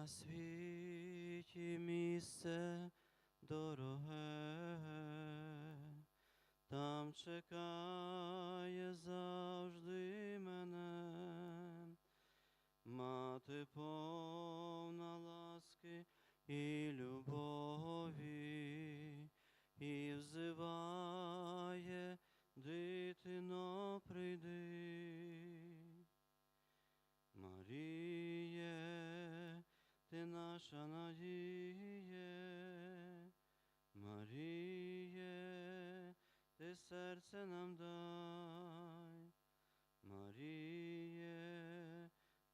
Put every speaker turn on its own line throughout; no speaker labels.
на світі місце дороге, там чекає завжди мене, мати повна ласки і любові, і взиває, дитино, прийди. Маріє, ти наша надіє, Маріє, ти серце нам дай, Маріє,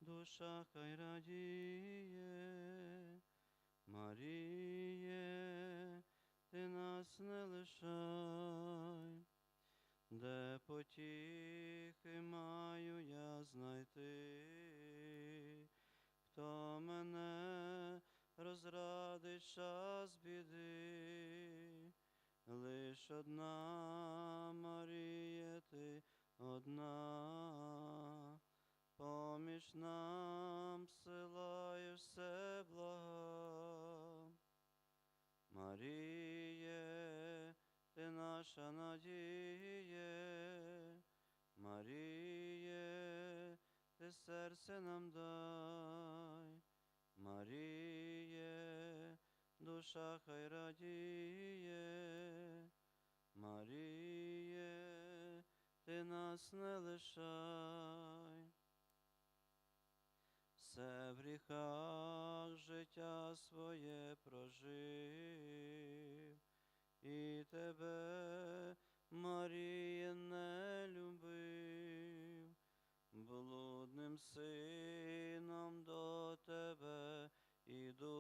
душа хай радіє, Маріє, ти нас не лишай. Де потіхи маю я знайти, хто мене розрадить час біди, лиш одна Марія ти одна, поміж нам силаєш все блага. Маріє, ти наша надіє, Маріє, ти серце нам дай, Маріє, душа хай радіє, Маріє, ти нас не лишай. Все в гріхах життя своє прожив, і тебе, Марія, не любив, блудним сином до тебе іду,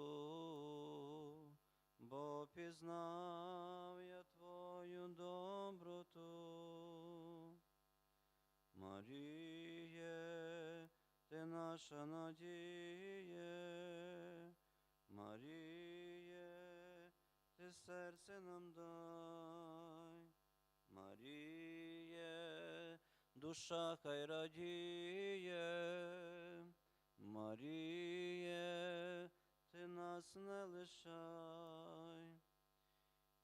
бо пізнав я твою доброту. Маріє, ти наша надіє, Маріє, ти серце нам дай, душа хай радіє, Маріє, ти нас не лишай.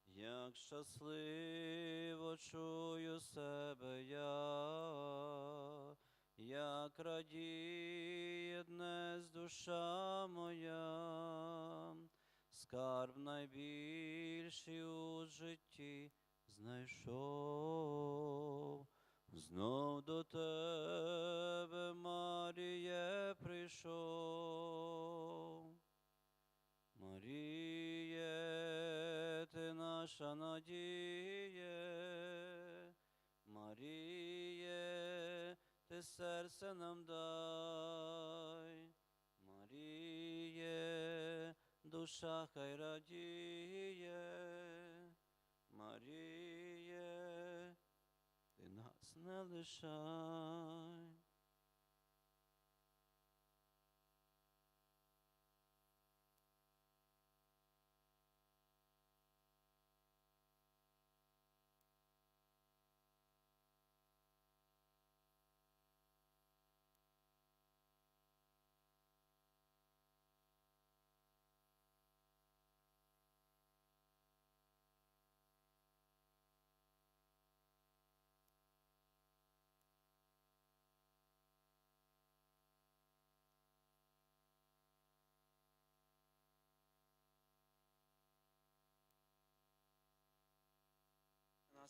Як щасливо чую себе я, як радіє днес душа моя, скарб найбільший у житті знайшов. Знов до тебе, Маріє, прийшов. Маріє, ти наша надіє, Маріє, ти серце нам дай, Маріє, душа хай радіє, Маріє, ти нас не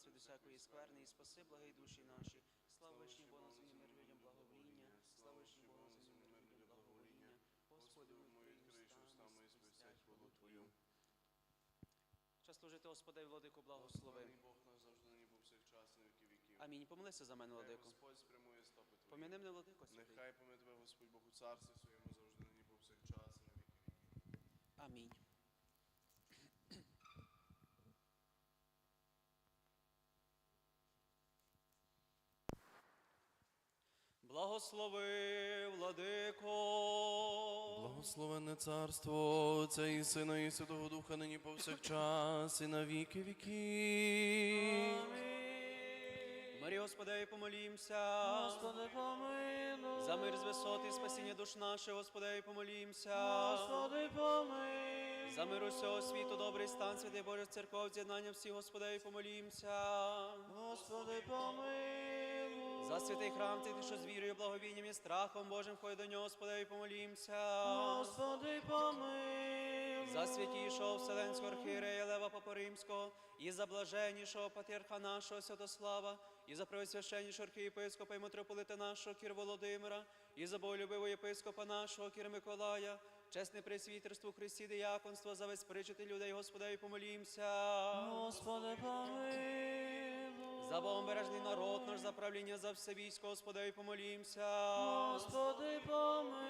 Нас від усякої скверни і спаси благий душі наші. Слава вишні Богу на землі мир людям благовоління. Слава вишні на мир людям благовоління. Господи,
мої відкрий устами і списять хвалу Твою.
Час служити Господи, владику, благослови.
Бог наш завжди нині повсякчас на віки віків.
Амінь. Помолися за мене,
Хай. Господь спрямує стопи Твої.
Пом'яни мене, владико, святий.
Нехай тебе Господь Бог у царстві своєму завжди нині повсякчас на віки віків.
Амінь. Благослови, владико.
Благословенне царство Отця і Сина і Святого Духа нині повсякчас і на віки віки.
Марі, Господи, помолімся.
Господи, помилуй.
За мир з висоти і спасіння душ наших, Господи, помолімся.
Господи, помилуй.
За мир усього світу, добрий стан, святий Боже, церков, з'єднання всіх, Господи, помолімся.
Господи, помилуй.
За святий храм, цей, ти, що з вірою, благовінням і страхом Божим входить до нього, Господи, помолімся.
Господи, помилуй.
За святішого Вселенського архієрея Лева Папа Римського, і за блаженнішого патріарха нашого Святослава, і за преосвященнішого архієпископа і митрополита нашого Кір Володимира, і за боголюбивого єпископа нашого Кір Миколая, чесне пресвітерство у Христі дияконство, за весь причити людей, Господи, помолімся.
Господи, помилуй.
За богомережний народ наш, за правління за все військо, Господи, помолімся.
Господи, помилуй.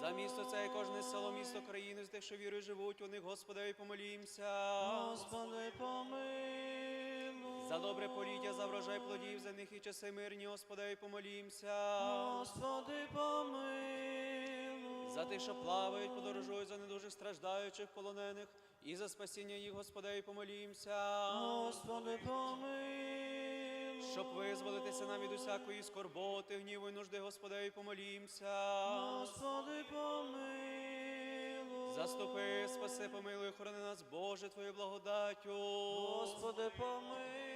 За місто це і кожне село, місто країни, з тих, що вірою живуть, у них, Господи, помолімся.
Господи, помилуй.
За добре поліття, за врожай плодів, за них і часи мирні, Господи, помолімся.
Господи, помилуй.
За тих, що плавають, подорожують, за недужих страждаючих, полонених, і за спасіння їх, Господи, помолімся.
Господи, помилуй.
Щоб визволитися нам від усякої скорботи, гніву і нужди, Господи, помолімся.
Господи, помилуй.
Заступи, спаси, помилуй, охорони нас, Боже, Твою благодаттю.
Господи, помилуй.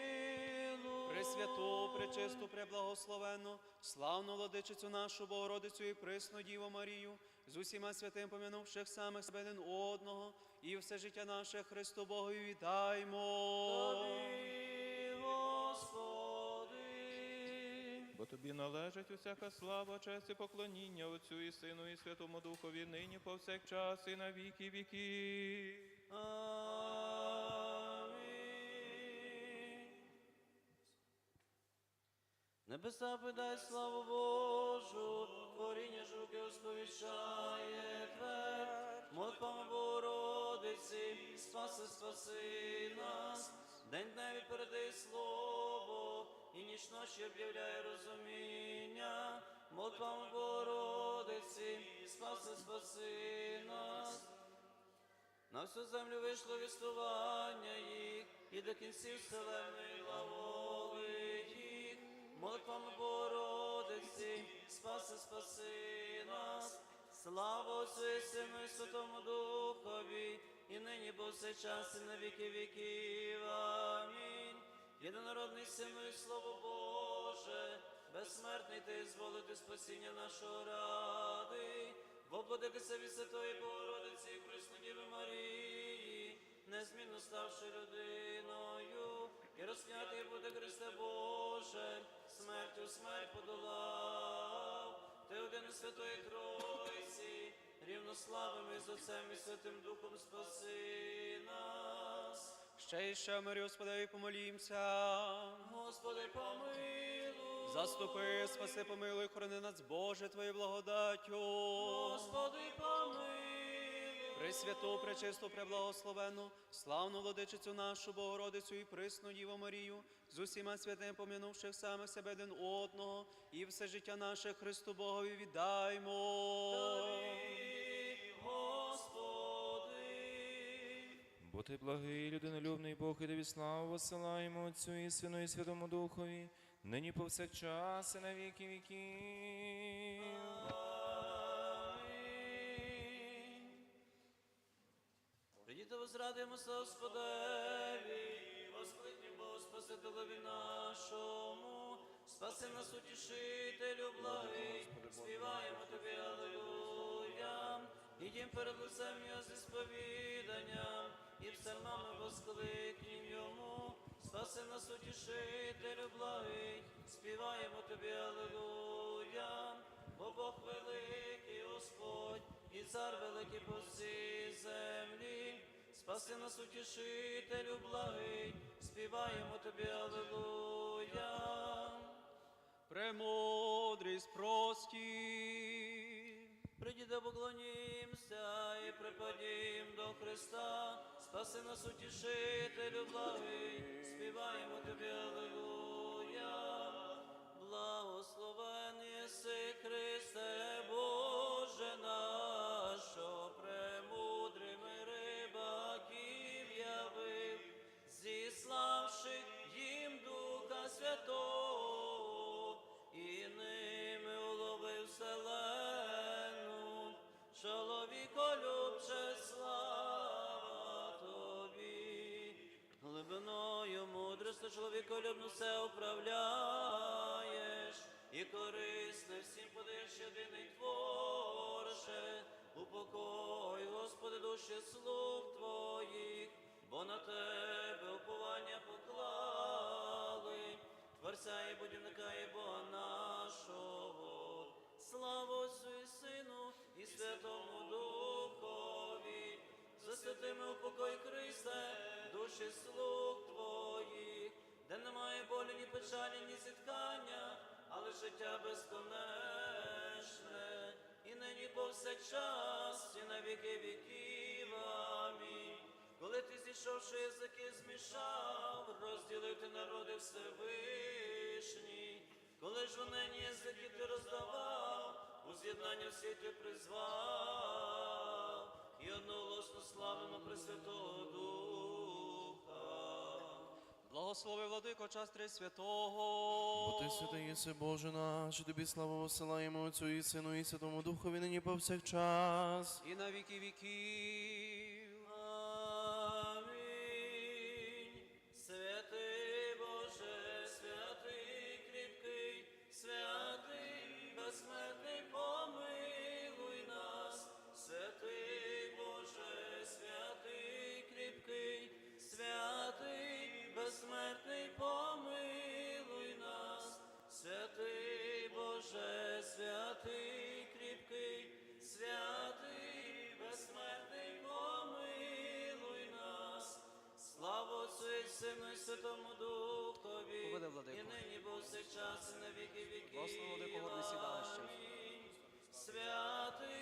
Пресвяту, пречисту, преблагословенну, славну владичицю нашу Богородицю і присну Діву Марію, з усіма святим помянувших самих себе один одного, і все життя наше Христу Богу віддаймо.
Тобі, Господи.
Бо тобі належить усяка слава, честь і поклоніння Отцю і Сину, і Святому Духові, нині повсякчас і на віки віки.
Небеса подай славу Божу, творіння жуки осповіщає твер, молитвами Богородиці, спаси, спаси нас, день дневі передай слово, і ніч ночі об'являє розуміння, молитвами Богородиці, спаси, спаси нас. На всю землю вийшло вістування їх, і до кінців вселенної глаголить їх. Молитвами Богородиці, спаси, спаси нас. Слава Отцю і Сину Святому Духові, і нині повсякчас, і на віки віків. Амінь. Єдинородний Сину і Слово Боже, безсмертний ти зволити спасіння нашого ради. Воплотитися від Святої Богородиці і Преснодіви Марії, незмінно ставши людиною, і розп'ятий буде Христе Боже, смертю смерть подолав. Ти один Святої Тройці, рівнославими з Отцем і Святим Духом спаси нас.
Ще і ще, мирі, Господи, помолімся.
Господи, помилуй.
Заступи, спаси, помилуй, охорони нас, Боже, Твоєю благодаттю.
Господи, помилуй.
Пресвяту, пречисту, преблагословенну, славну владичицю нашу Богородицю і присну Діву Марію, з усіма святим помінувших самих себе один одного, і все життя наше Христу Богові віддаймо.
Господи.
Бо ти благий, людинолюбний Бог, і тобі славу посилаємо Отцю і Сину і Святому Духові, нині повсякчас і на віки віки.
Придіте возрадимося Господеві, воскликні Богу Спасителеві нашому, спаси нас утішителю благий, співаємо тобі, Аллилуйя. Ідім перед лицем його зі сповіданням, і псалмами воскликнім йому, спаси нас утішителю благий, співаємо тобі, Аллилуйя. Бо Бог великий Господь, і цар великий по всій землі. Спаси нас, утішителю благий, співаємо тобі, Аллилуйя.
Премудрість прості.
Придіде, поклонімся і припадім до Христа. Спаси нас, утішителю благий, співаємо тобі, Аллилуйя. Благословен єси Христе, Боже наш, чоловіколюбно все управляєш, і корисне всім подаєш єдиний творше, упокой, Господи, душі слуг Твоїх, бо на Тебе уповання поклали, Творця і будівника і Бога нашого. Слава Отцю і Сину і Святому Духові, за святими упокой Христе, душі слуг ні печалі, ні зіткання, але життя безконечне, і нині повсякчас, і на віки віків. Амінь. Коли ти зійшовши язики змішав, розділив ти народи Всевишній, коли ж вони язики ти роздавав, у з'єднання всі ти призвав, і одноголосно славимо Пресвятого Духа.
Благослови, владико, час три святого.
Бо ти святий єси, Боже наш, тобі славу посилаємо Отцю і Сину і Святому Духові нині повсякчас.
І на віки віків.
Святий Боже, святий кріпкий, святий безсмертний, помилуй нас. Слава Отцю і Сину і Святому Духові,
Поведи, владико.
і нині повсякчас, і на віки
віки. Сідалище.
Амінь. Святий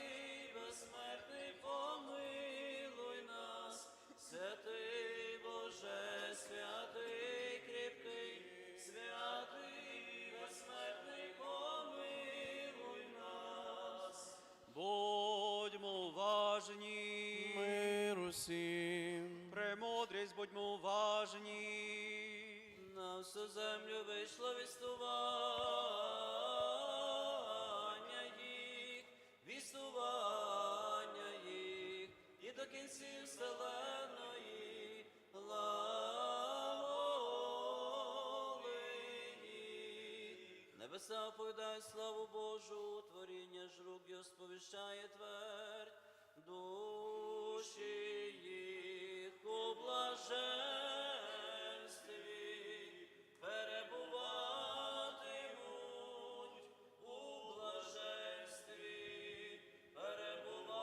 усім.
Премудрість, будьмо уважні.
На всю землю вийшло вістування їх, вістування їх, і до кінців вселеної глаголи їх. Небеса оповідають славу Божу, творіння ж рук сповіщає твердь, душі блаженстві перебуватимуть, у блаженстві перебуватимуть.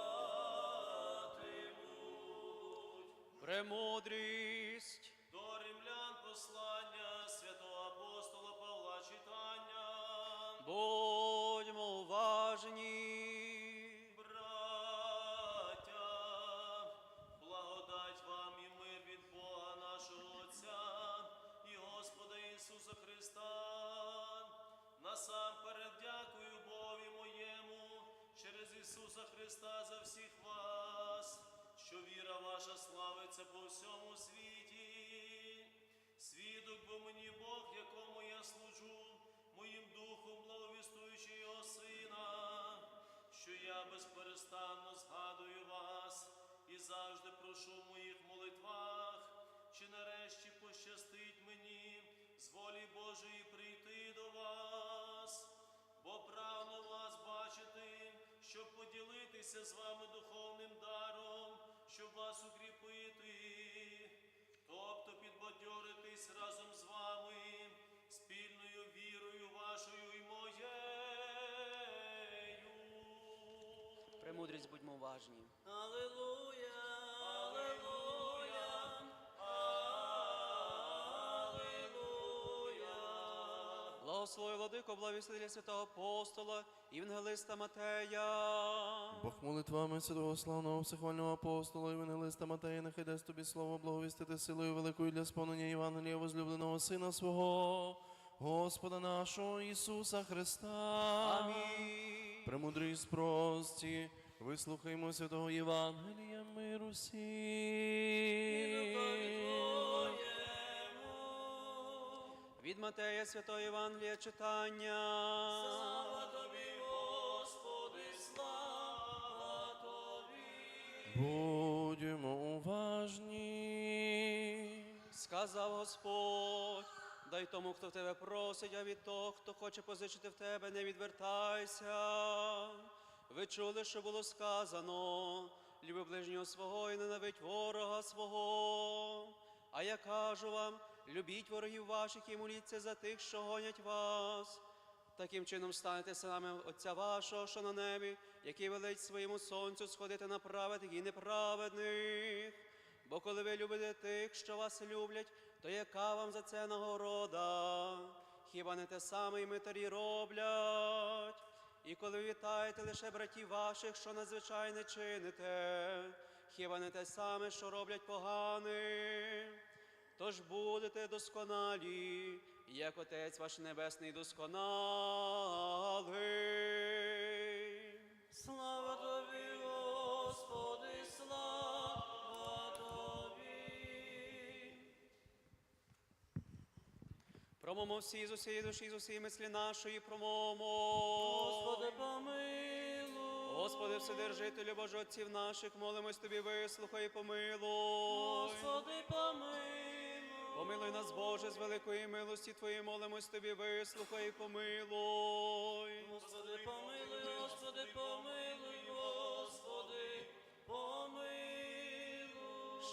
Премудрість.
До римлян послання святого апостола Павла читання.
Будьмо
Ісуса Христа за всіх вас, що віра ваша славиться по всьому світі. Свідок бо мені Бог, якому я служу, моїм духом благовістуючи Його Сина, що я безперестанно згадую вас і завжди прошу в моїх молитвах, чи нарешті пощастить мені з волі Божої прийти до вас, щоб поділитися з вами духовним даром, щоб вас укріпити, тобто підбадьоритись разом з вами, спільною вірою вашою і моєю.
Премудрість, будьмо уважні.
Аллилуйя, аллилуйя,
Благослови, владико, благовістителя святого апостола, Євангелиста Матея.
Бог молитвами святого славного всехвального апостола і венелиста Матея, нехай дасть тобі слово благовістити силою великою для сповнення Євангелія возлюбленого Сина свого, Господа нашого Ісуса Христа.
Амінь.
Премудрість прості, вислухаймо святого Євангелія миру всім.
Від Матея святого Євангелія читання.
Слава тобі, Господи, слава тобі.
Будьмо уважні.
Сказав Господь, Дай тому, хто в тебе просить, а від того, хто хоче позичити в тебе, не відвертайся. Ви чули, що було сказано, люби ближнього свого і ненавидь ворога свого. А я кажу вам, любіть ворогів ваших і моліться за тих, що гонять вас. Таким чином станете синами Отця вашого, що на небі, який велить своєму сонцю сходити на праведних і неправедних. Бо коли ви любите тих, що вас люблять, то яка вам за це нагорода? Хіба не те саме і митарі роблять? І коли ви вітаєте лише братів ваших, що надзвичайне чините, хіба не те саме, що роблять погани? Тож будете досконалі, як Отець ваш Небесний досконалий.
Слава тобі, Господи, слава тобі.
Промомо всі з усієї душі, з усієї мислі нашої, промомо.
Господи, помилуй.
Господи, Вседержителю Боже Отців наших, молимось Тобі, вислухай і помилуй.
Господи, помилуй.
Помилуй нас, Боже, з великої милості Твоєї, молимось Тобі, вислухай і помилуй.
Господи, помилуй, Господи, помилуй, Господи, помилуй.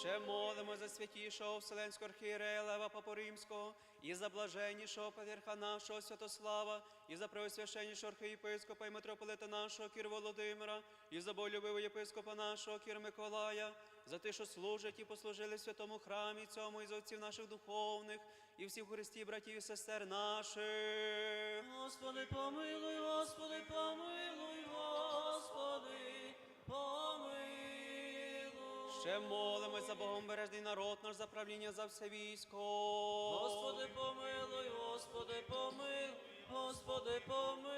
Ще молимо за святішого Вселенського архієрея Лева Папу Римського, і за блаженнішого патріарха нашого Святослава, і за преосвященнішого архієпископа і митрополита нашого Кір Володимира, і за болюбивого єпископа нашого Кір Миколая, за те, що служать і послужили в святому храмі цьому, і за отців наших духовних, і всіх Христі, братів і сестер наших.
Господи, помилуй, Господи, помилуй, Господи, помилуй.
Ще молимось за Богом бережний народ наш, за правління за все військо.
Господи, помилуй, Господи, помилуй, Господи, помилуй.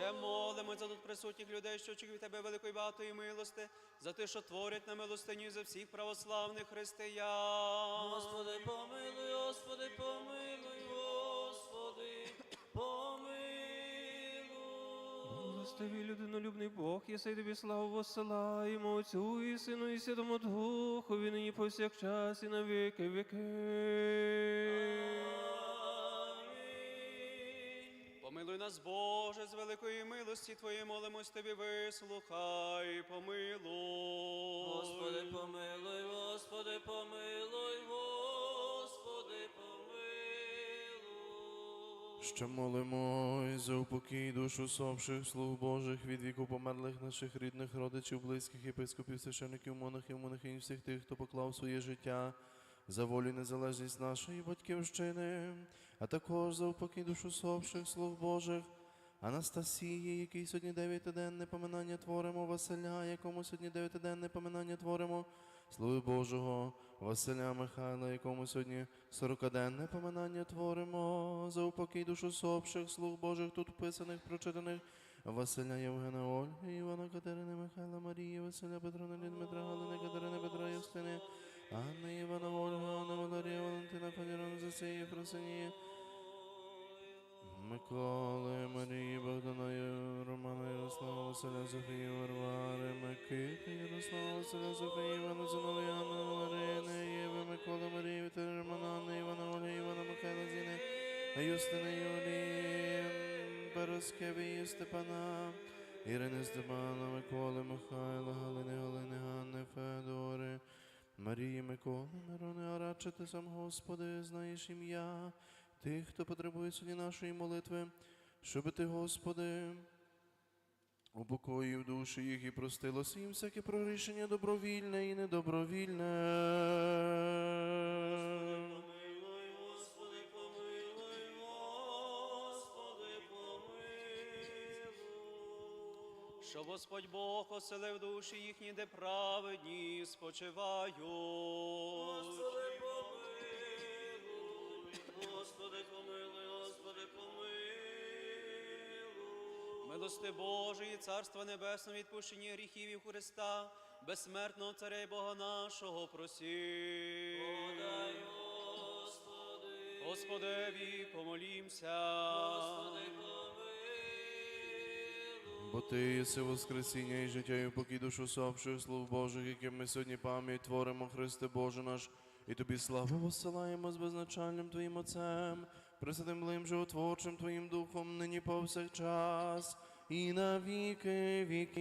Ще молимось за тут присутніх людей, що очікують від тебе великої багатої милости, за те, що творять на милостиню за всіх православних християн.
Господи, помилуй, Господи, помилуй, Господи, помилуй.
Благослови людинолюбний Бог, єси тобі славу воссилаємо Отцю і Сину і Святому Духові, нині повсякчас і на віки віки.
Помилуй нас, Боже, з великої милості Твоєї молимось Тобі, вислухай, помилуй.
Господи, помилуй, Господи, помилуй, Господи, помилуй.
Ще молимось за упокій душу совших слуг Божих від віку померлих наших рідних родичів, близьких єпископів, священиків, монахів, монахинь, всіх тих, хто поклав своє життя за волю і незалежність нашої батьківщини, а також за упокій душу совших слуг Божих. Анастасії, який сьогодні дев'ятиденне поминання творимо, Василя, якому сьогодні дев'ятиденне поминання творимо, Слуги Божого, Василя Михайла, якому сьогодні сорокаденне поминання творимо, за упокій душу сопших, слуг Божих, тут вписаних, прочитаних, Василя Євгена Ольги, Івана Катерини, Михайла Марії, Василя Петра Дмитра Галини, Катерини, Петра Євстини, Анни, Івана Ольга, Анна Валерія, Валентина, Фанірон, Засії, Фросинії, Миколи, Марії, Богдана, Романа, Ярослава, Василя, Софії, Варвари, Микити, Ярослава, Василя, Софії, Івана, Зинові, Анна, Марини, Єви, Микола, Марії, Віталія, Романа, Анни, Івана, Оля, Івана, Михайла, Зіни, Юстини, Юлії, Березкеві, Степана, Ірини, Степана, Миколи, Михайла, Галини, Галини, Ганни, Федори, Марії, Миколи, Мирони, а радше ти сам, Господи, знаєш ім'я тих, хто потребує сьогодні нашої молитви, щоб ти, Господи, упокоїв душі їх і простилося їм всяке прорішення добровільне і недобровільне.
Помилуй, Господи, помилуй, Господи, помилуй.
Щоб Господь Бог оселив душі їхні, де праведні спочивають.
Господи, помилуй.
Милости Божої, Царства Небесного, відпущення гріхів і Христа, безсмертного Царя і Бога нашого просі.
Подай, Господи,
Господеві, помолімся.
Господи.
Бо ти єси воскресіння і життя, і покій душу сопших слуг Божих, яким ми сьогодні пам'ять творимо, Христе Боже наш, І тобі славу посилаємо з безначальним Твоїм Отцем, Пресвятим Блим животворчим Твоїм Духом, нині повсякчас і на віки віків.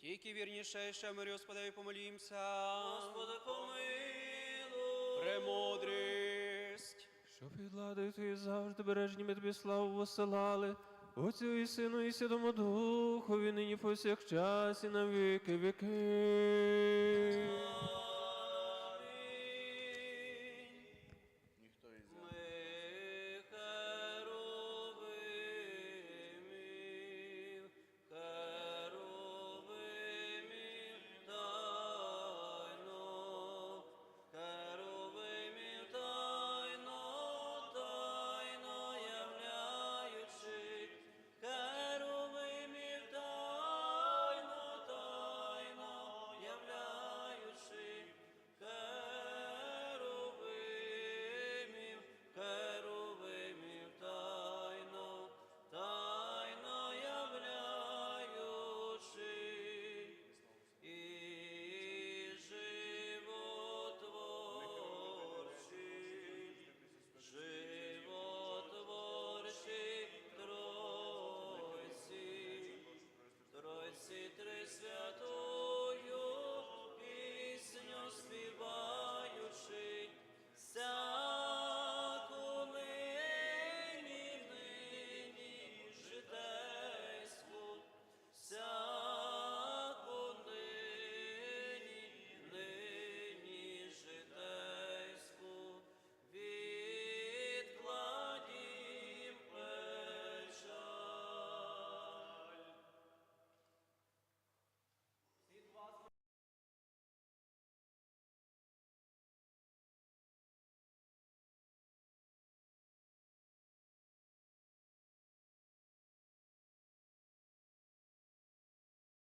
Тільки вірніше, ще мирі Господеві помолімся.
Господи, помилуй.
Премудрість.
Щоб від Твої завжди бережні ми тобі славу посилали, Отцю і Сину, і Святому Духові, нині повсякчас і на віки віки.